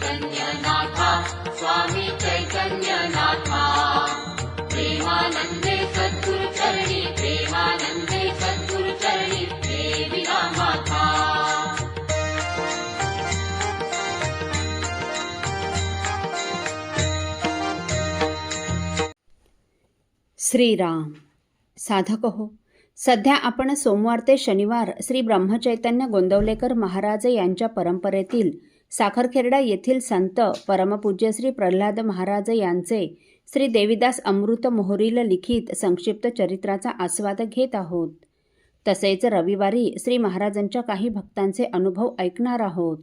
चैतन्यनाथा स्वामी चैतन्यनाथा। प्रेमानन्दे सद्गुरुचरणी प्रेमानन्दे सद्गुरुचरणी माता श्रीराम। साधक हो सध्या आपण सोमवार ते शनिवार श्री ब्रह्मचैतन्य गोंदवलेकर महाराज यांच्या परंपरेतील साखरखेरडा येथील संत परमपूज्य श्री प्रल्हाद महाराज यांचे श्री देविदास अमृत मोहरील लिखित संक्षिप्त चरित्राचा आस्वाद घेत आहोत. तसेच रविवारी श्री महाराजांच्या काही भक्तांचे अनुभव ऐकणार आहोत.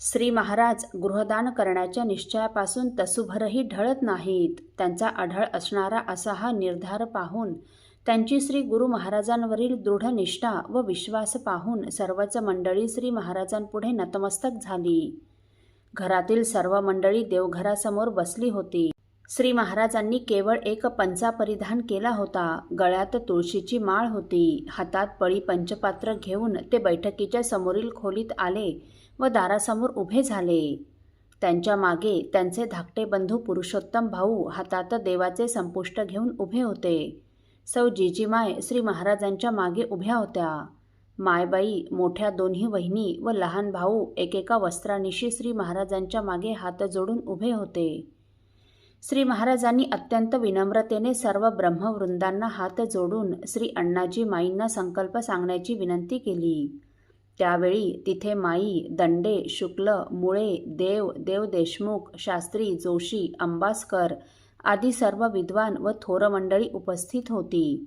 श्री महाराज गृहदान करण्याच्या निश्चयापासून तसुभरही ढळत नाहीत. त्यांचा आढळ असणारा असा हा निर्धार पाहून त्यांची श्री गुरु महाराजांवरील दृढ निष्ठा व विश्वास पाहून सर्वच मंडळी श्री महाराजांपुढे नतमस्तक झाली. घरातील सर्व मंडळी देवघरासमोर बसली होती. श्री महाराजांनी केवळ एक पंचा परिधान केला होता. गळ्यात तुळशीची माळ होती. हातात पळी पंचपात्र घेऊन ते बैठकीच्या समोरील खोलीत आले व दारासमोर उभे झाले. त्यांच्या मागे त्यांचे धाकटे बंधू पुरुषोत्तम भाऊ हातात देवाचे संपुष्ट घेऊन उभे होते. सौ जिजीमाय श्री महाराजांच्या मागे उभ्या होत्या. मायबाई मोठ्या दोन्ही वहिनी व लहान भाऊ एकेका वस्त्रानिशी श्री महाराजांच्या मागे हात जोडून उभे होते. श्री महाराजांनी अत्यंत विनम्रतेने सर्व ब्रह्मवृंदांना हात जोडून श्री अण्णाजी माईंना संकल्प सांगण्याची विनंती केली. त्यावेळी तिथे माई दंडे शुक्ल मुळे देव देव देशमुख शास्त्री जोशी अंबासकर आदी सर्व विद्वान व थोर मंडळी उपस्थित होती.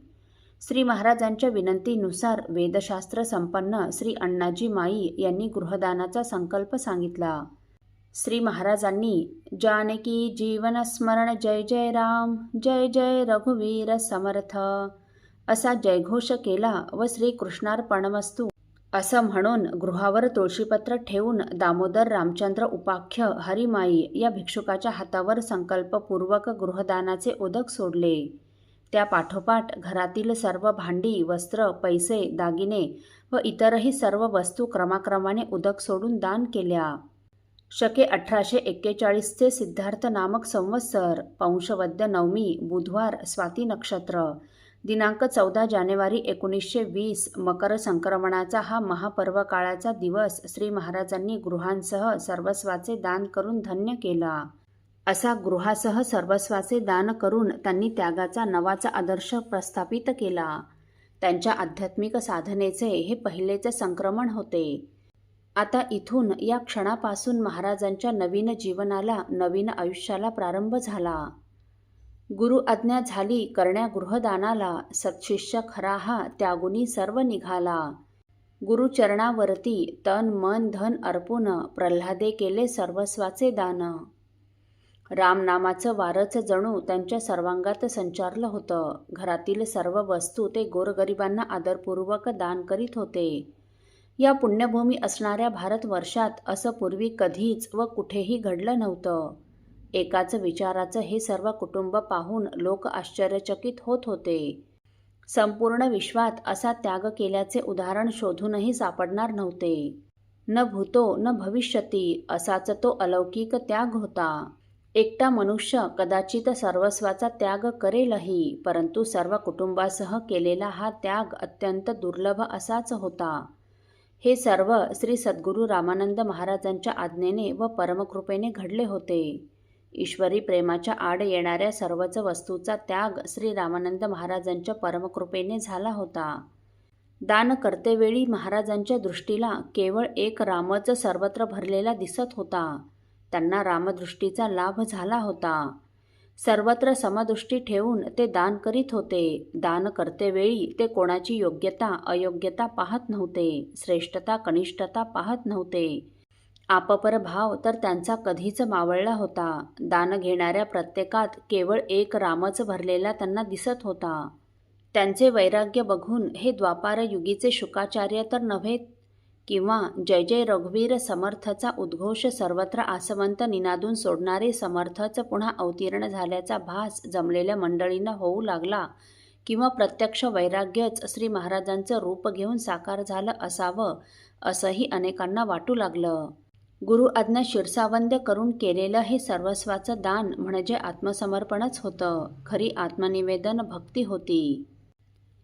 श्री महाराजांच्या विनंतीनुसार वेदशास्त्र संपन्न श्री अण्णाजी माई यांनी गृहदानाचा संकल्प सांगितला. श्री महाराजांनी जानकी जीवन स्मरण जय जय राम जय जय रघुवीर समर्थ असा जयघोष केला व श्री कृष्णार्पणमस्तू असं म्हणून गृहावर तुळशीपत्र ठेवून दामोदर रामचंद्र उपाख्य हरिमाई या भिक्षुकाच्या हातावर संकल्पपूर्वक गृहदानाचे उदक सोडले. त्या पाठोपाठ घरातील सर्व भांडी वस्त्र पैसे दागिने व इतरही सर्व वस्तू क्रमाक्रमाने उदक सोडून दान केल्या. शके अठराशे एक्केचाळीसचे सिद्धार्थ नामक संवत्सर पंशवद्य नवमी बुधवार स्वाती नक्षत्र दिनांक चौदा जानेवारी एकोणीसशे वीस मकर संक्रमणाचा हा महापर्व काळाचा दिवस श्री महाराजांनी गृहांसह सर्वस्वाचे दान करून धन्य केला. असा गृहासह सर्वस्वाचे दान करून त्यांनी त्यागाचा नवाचा आदर्श प्रस्थापित केला. त्यांच्या आध्यात्मिक साधनेचे हे पहिलेचे संक्रमण होते. आता इथून या क्षणापासून महाराजांच्या नवीन जीवनाला नवीन आयुष्याला प्रारंभ झाला. गुरु आज्ञा झाली करण्या गृहदानाला सत्शिष्य खरा हा त्यागुनी सर्व निघाला. गुरुचरणावरती तन मन धन अर्पून प्रल्हादे केले सर्वस्वाचे दान. रामनामाचं वारच जणू त्यांच्या सर्वांगात संचारलं होतं. घरातील सर्व वस्तू ते गोरगरिबांना आदरपूर्वक दान करीत होते. या पुण्यभूमी असणाऱ्या भारतवर्षात असं पूर्वी कधीच व कुठेही घडलं नव्हतं. एकाच विचाराचं हे सर्व कुटुंब पाहून लोक आश्चर्यचकित होत होते. संपूर्ण विश्वात असा त्याग केल्याचे उदाहरण शोधूनही सापडणार नव्हते. न भूतो न भविष्यती असाच तो अलौकिक त्याग होता. एकटा मनुष्य कदाचित सर्वस्वाचा त्याग करेलही परंतु सर्व कुटुंबासह केलेला हा त्याग अत्यंत दुर्लभ असाच होता. हे सर्व श्री सद्गुरू रामानंद महाराजांच्या आज्ञेने व परमकृपेने घडले होते. ईश्वरी प्रेमाच्या आड येणाऱ्या सर्वच वस्तूचा त्याग श्री रामानंद महाराजांच्या परमकृपेने झाला होता. दान करतेवेळी महाराजांच्या दृष्टीला केवळ एक रामच सर्वत्र भरलेला दिसत होता. त्यांना रामदृष्टीचा लाभ झाला होता. सर्वत्र समदृष्टी ठेवून ते दान करीत होते. दान करतेवेळी ते कोणाची योग्यता अयोग्यता पाहत नव्हते. श्रेष्ठता कनिष्ठता पाहत नव्हते. आपपर भाव तर त्यांचा कधीच मावळला होता. दान घेणाऱ्या प्रत्येकात केवळ एक रामच भरलेला त्यांना दिसत होता. त्यांचे वैराग्य बघून हे द्वापार युगीचे शुकाचार्य तर नव्हे किंवा जय जय रघुवीर समर्थचा उद्घोष सर्वत्र आसवंत निनादून सोडणारे समर्थच पुन्हा अवतीर्ण झाल्याचा भास जमलेल्या मंडळींना होऊ लागला किंवा प्रत्यक्ष वैराग्यच श्री महाराजांचं रूप घेऊन साकार झालं असावं असंही अनेकांना वाटू लागलं. गुरु आज्ञा शिरसावंद्य करून केलेलं हे सर्वस्वाचं दान म्हणजे आत्मसमर्पणच होतं. खरी आत्मनिवेदन भक्ती होती.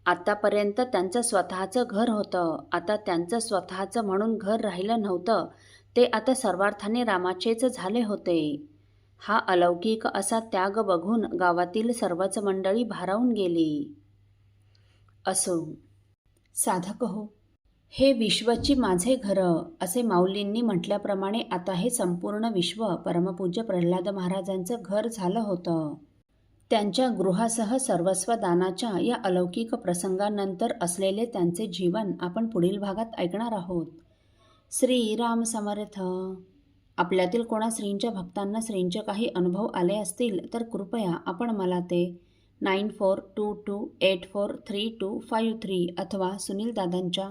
आतापर्यंत त्यांचं स्वतःचं घर होतं. आता त्यांचं स्वतःचं म्हणून घर राहिलं नव्हतं. ते आता सर्वार्थाने रामाचेच झाले होते. हा अलौकिक असा त्याग बघून गावातील सर्वच मंडळी भारावून गेली. असो. साधक हो. हे विश्वची माझे घर असे माऊलींनी म्हटल्याप्रमाणे आता हे संपूर्ण विश्व परमपूज्य प्रल्हाद महाराजांचं घर झालं होतं. त्यांच्या गृहासह सर्वस्व दानाच्या या अलौकिक प्रसंगानंतर असलेले त्यांचे जीवन आपण पुढील भागात ऐकणार आहोत. श्री राम समर्थ. आपल्यातील कोणा श्रींच्या भक्तांना श्रींचे काही अनुभव आले असतील तर कृपया आपण मला ते nine four two two eight four three two five three अथवा सुनील दादांच्या